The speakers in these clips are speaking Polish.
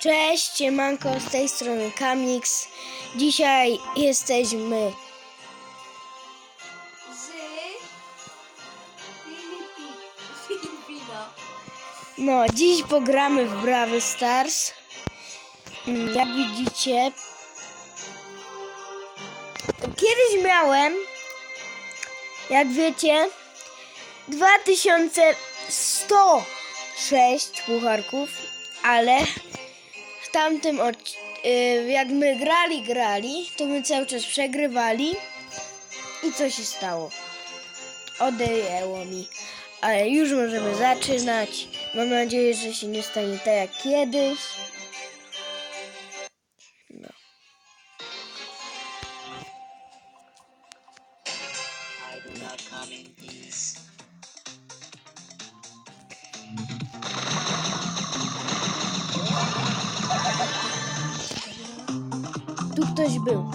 Cześć, siemanko, z tej strony Kamix. Dzisiaj jesteśmy... z Filipi. No, dziś pogramy w Brawl Stars. Mm, Jak widzicie... Kiedyś miałem, jak wiecie, 2106 pucharków, ale w tamtym y, jak my grali, grali, to my cały czas przegrywali i co się stało? Odejęło mi. Ale już możemy zaczynać. Mam nadzieję, że się nie stanie tak jak kiedyś. No. Tu ktoś był.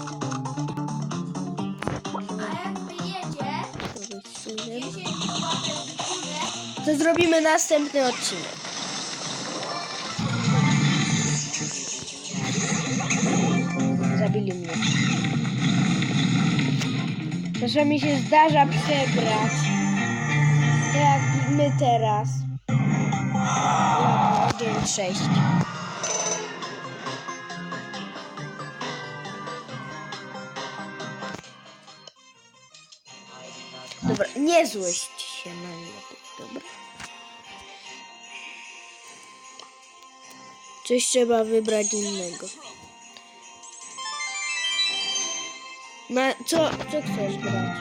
A jak wyjedzie Kogoś słyszę. 10 łapek w górę, To zrobimy następny odcinek. Zabili mnie. Czasami się zdarza przegrać. Jak my teraz. Ładno, 9-6. Dobra, nie złość się na mnie, dobra? Coś trzeba wybrać innego. Na co, co chcesz grać?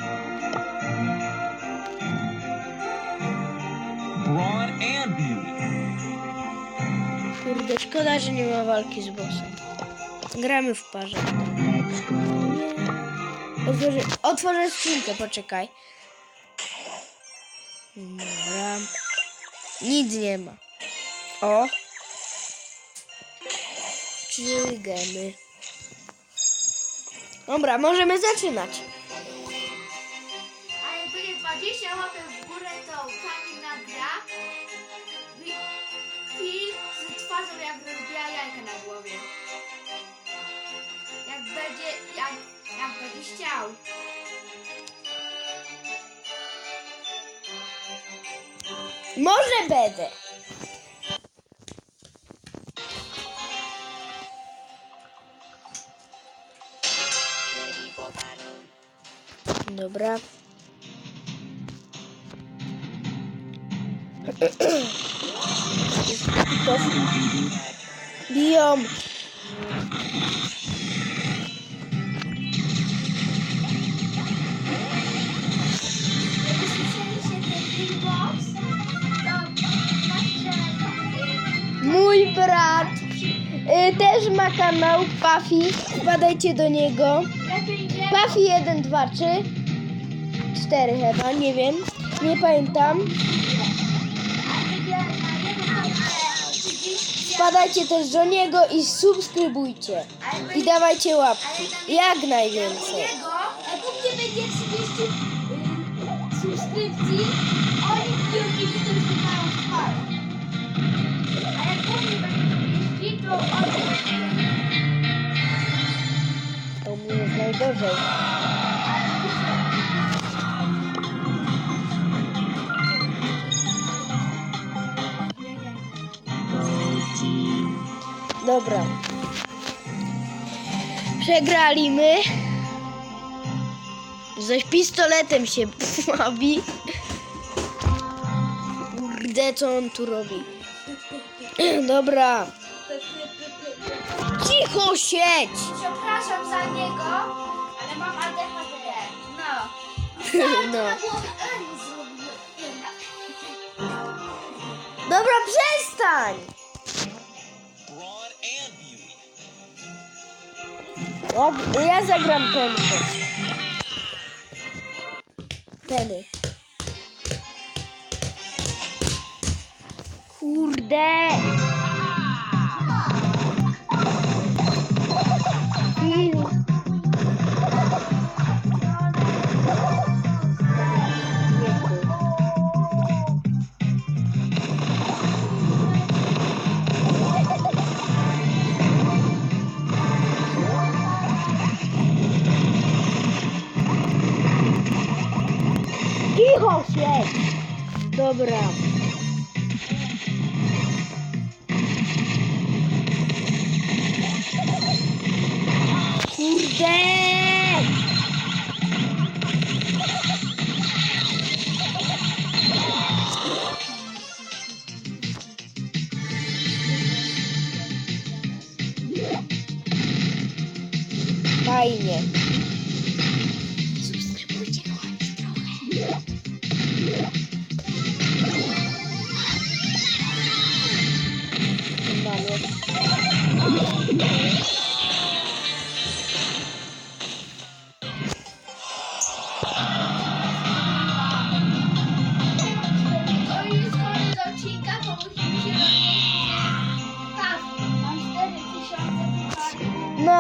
Kurde, szkoda, że nie ma walki z bossem. Gramy w parze. Otworzę, otworzę skrzynkę, poczekaj. Dobra. Nic nie ma. O. Trzy gemy. Dobra, możemy zaczynać. a jak będzie 20 łapek w górę, to Kamil nagra wi- film z twarzą jak rozbija jajka na głowie. Jak będzie, jak, jak będzie chciał. Może będę. Dobra. Biją. Też ma kanał Pafi. Wpadajcie do niego. Pafi 1, 2, 3. 4 chyba, nie wiem. Nie pamiętam. Wpadajcie też do niego i subskrybujcie. I dawajcie łapki. Jak najwięcej. Najgorzej. Dobra. Przegraliśmy. Zaś pistoletem się bawi. Kurde, co on tu robi? Dobra. Cicho siedź! Przepraszam za niego, mam ADHD. No. No. Dobra, przestań! Ja, zagram ten. Teny. Kurde! Siedź. Dobra. Kurde! Fajnie.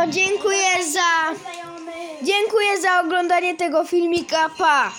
Dziękuję za. Dziękuję za oglądanie tego filmika. Pa!